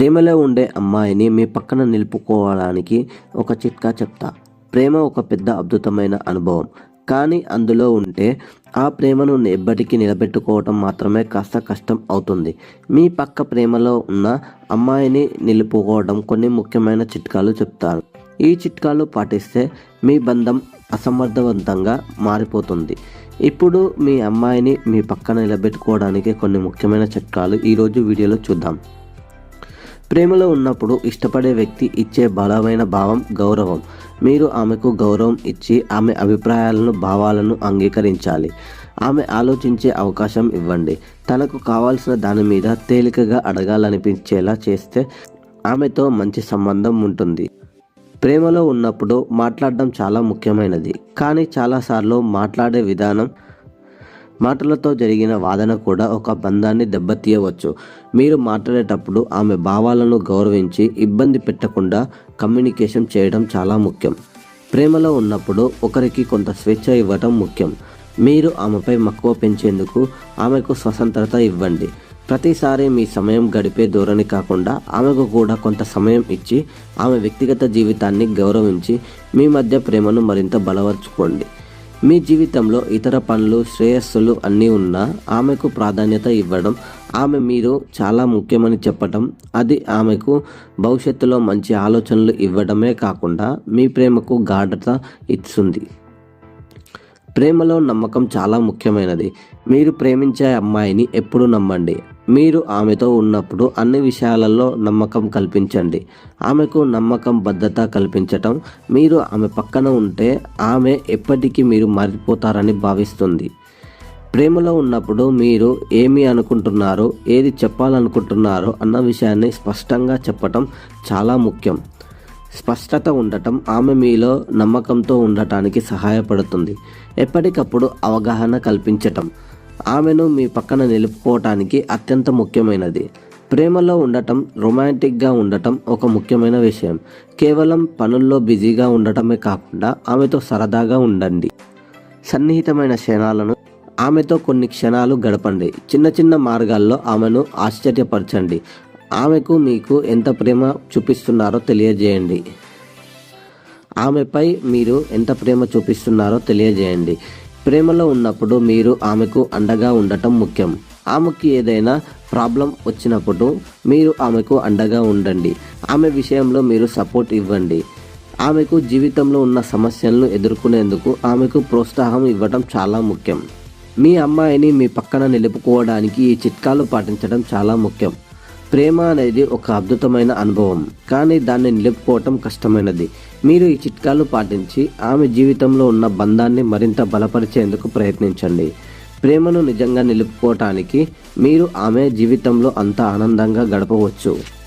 ప్రేమలో ఉండే అమ్మాయిని మీ పక్కన నిలుపుకోవడానికి ఒక చిట్కా చెప్తా. ప్రేమ ఒక పెద్ద అద్భుతమైన అనుభవం. కానీ అందులో ఉంటే ఆ ప్రేమను ఎప్పటికీ నిలబెట్టుకోవటం మాత్రమే కాస్త కష్టం అవుతుంది. మీ పక్క ప్రేమలో ఉన్న అమ్మాయిని నిలుపుకోవడం కొన్ని ముఖ్యమైన చిట్కాలు చెప్తాను. ఈ చిట్కాలు పాటిస్తే మీ బంధం అసమర్థవంతంగా మారిపోతుంది. ఇప్పుడు మీ అమ్మాయిని మీ పక్కన నిలబెట్టుకోవడానికి కొన్ని ముఖ్యమైన చిట్కాలు ఈరోజు వీడియోలో చూద్దాం. ప్రేమలో ఉన్నప్పుడు ఇష్టపడే వ్యక్తి ఇచ్చే బలమైన భావం గౌరవం. మీరు ఆమెకు గౌరవం ఇచ్చి ఆమె అభిప్రాయాలను భావాలను అంగీకరించాలి. ఆమె ఆలోచించే అవకాశం ఇవ్వండి. తనకు కావాల్సిన దాని మీద తేలికగా అడగాలనిపించేలా చేస్తే ఆమెతో మంచి సంబంధం ఉంటుంది. ప్రేమలో ఉన్నప్పుడు మాట్లాడడం చాలా ముఖ్యమైనది. కానీ చాలాసార్లు మాట్లాడే విధానం మాటలతో జరిగిన వాదన కూడా ఒక బంధాన్ని దెబ్బతీయవచ్చు. మీరు మాట్లాడేటప్పుడు ఆమె భావాలను గౌరవించి ఇబ్బంది పెట్టకుండా కమ్యూనికేషన్ చేయడం చాలా ముఖ్యం. ప్రేమలో ఉన్నప్పుడు ఒకరికి కొంత స్వేచ్ఛ ఇవ్వటం ముఖ్యం. మీరు ఆమెపై మక్కువ పెంచేందుకు ఆమెకు స్వతంత్రత ఇవ్వండి. ప్రతిసారి మీ సమయం గడిపే ధోరణి కాకుండా ఆమెకు కూడా కొంత సమయం ఇచ్చి ఆమె వ్యక్తిగత జీవితాన్ని గౌరవించి మీ మధ్య ప్రేమను మరింత బలపరుచుకోండి. మీ జీవితంలో ఇతర పనులు శ్రేయస్సులు అన్నీ ఉన్నా ఆమెకు ప్రాధాన్యత ఇవ్వడం ఆమె మీరు చాలా ముఖ్యమని చెప్పటం అది ఆమెకు భవిష్యత్తులో మంచి ఆలోచనలు ఇవ్వడమే కాకుండా మీ ప్రేమకు గాఢత ఇస్తుంది. ప్రేమలో నమ్మకం చాలా ముఖ్యమైనది. మీరు ప్రేమించే అమ్మాయిని ఎప్పుడు నమ్మండి. మీరు ఆమెతో ఉన్నప్పుడు అన్ని విషయాలలో నమ్మకం కల్పించండి. ఆమెకు నమ్మకం భద్రత కల్పించటం మీరు ఆమె పక్కన ఉంటే ఆమె ఎప్పటికీ మీరు మారిపోతారని భావిస్తుంది. ప్రేమలో ఉన్నప్పుడు మీరు ఏమి అనుకుంటున్నారో ఏది చెప్పాలనుకుంటున్నారో అన్న విషయాన్ని స్పష్టంగా చెప్పటం చాలా ముఖ్యం. స్పష్టత ఉండటం ఆమె మీలో నమ్మకంతో ఉండటానికి సహాయపడుతుంది. ఎప్పటికప్పుడు అవగాహన కల్పించటం. ఆమెను మీ పక్కన నిలుపుకోవటానికి అత్యంత ముఖ్యమైనది. ప్రేమలో ఉండటం రొమాంటిక్గా ఉండటం ఒక ముఖ్యమైన విషయం. కేవలం పనుల్లో బిజీగా ఉండటమే కాకుండా ఆమెతో సరదాగా ఉండండి. సన్నిహితమైన క్షణాలను ఆమెతో కొన్ని క్షణాలు గడపండి. చిన్న చిన్న మార్గాల్లో ఆమెను ఆశ్చర్యపరచండి. ఆమెకు మీకు ఎంత ప్రేమ చూపిస్తున్నారో తెలియజేయండి. ఆమెపై మీరు ఎంత ప్రేమ చూపిస్తున్నారో తెలియజేయండి. ప్రేమలో ఉన్నప్పుడు మీరు ఆమెకు అండగా ఉండటం ముఖ్యం. ఆమెకి ఏదైనా ప్రాబ్లం వచ్చినప్పుడు మీరు ఆమెకు అండగా ఉండండి. ఆమె విషయంలో మీరు సపోర్ట్ ఇవ్వండి. ఆమెకు జీవితంలో ఉన్న సమస్యలను ఎదుర్కొనేందుకు ఆమెకు ప్రోత్సాహం ఇవ్వడం చాలా ముఖ్యం. మీ అమ్మాయిని మీ పక్కన నిలుపుకోవడానికి ఈ చిట్కాలు పాటించడం చాలా ముఖ్యం. ప్రేమ అనేది ఒక అద్భుతమైన అనుభవం కానీ దాన్ని నిలుపుకోవటం కష్టమైనది. మీరు ఈ చిట్కాలు పాటించి ఆమె జీవితంలో ఉన్న బంధాన్ని మరింత బలపరిచేందుకు ప్రయత్నించండి. ప్రేమను నిజంగా నిలుపుకోవటానికి మీరు ఆమె జీవితంలో అంత ఆనందంగా గడపవచ్చు.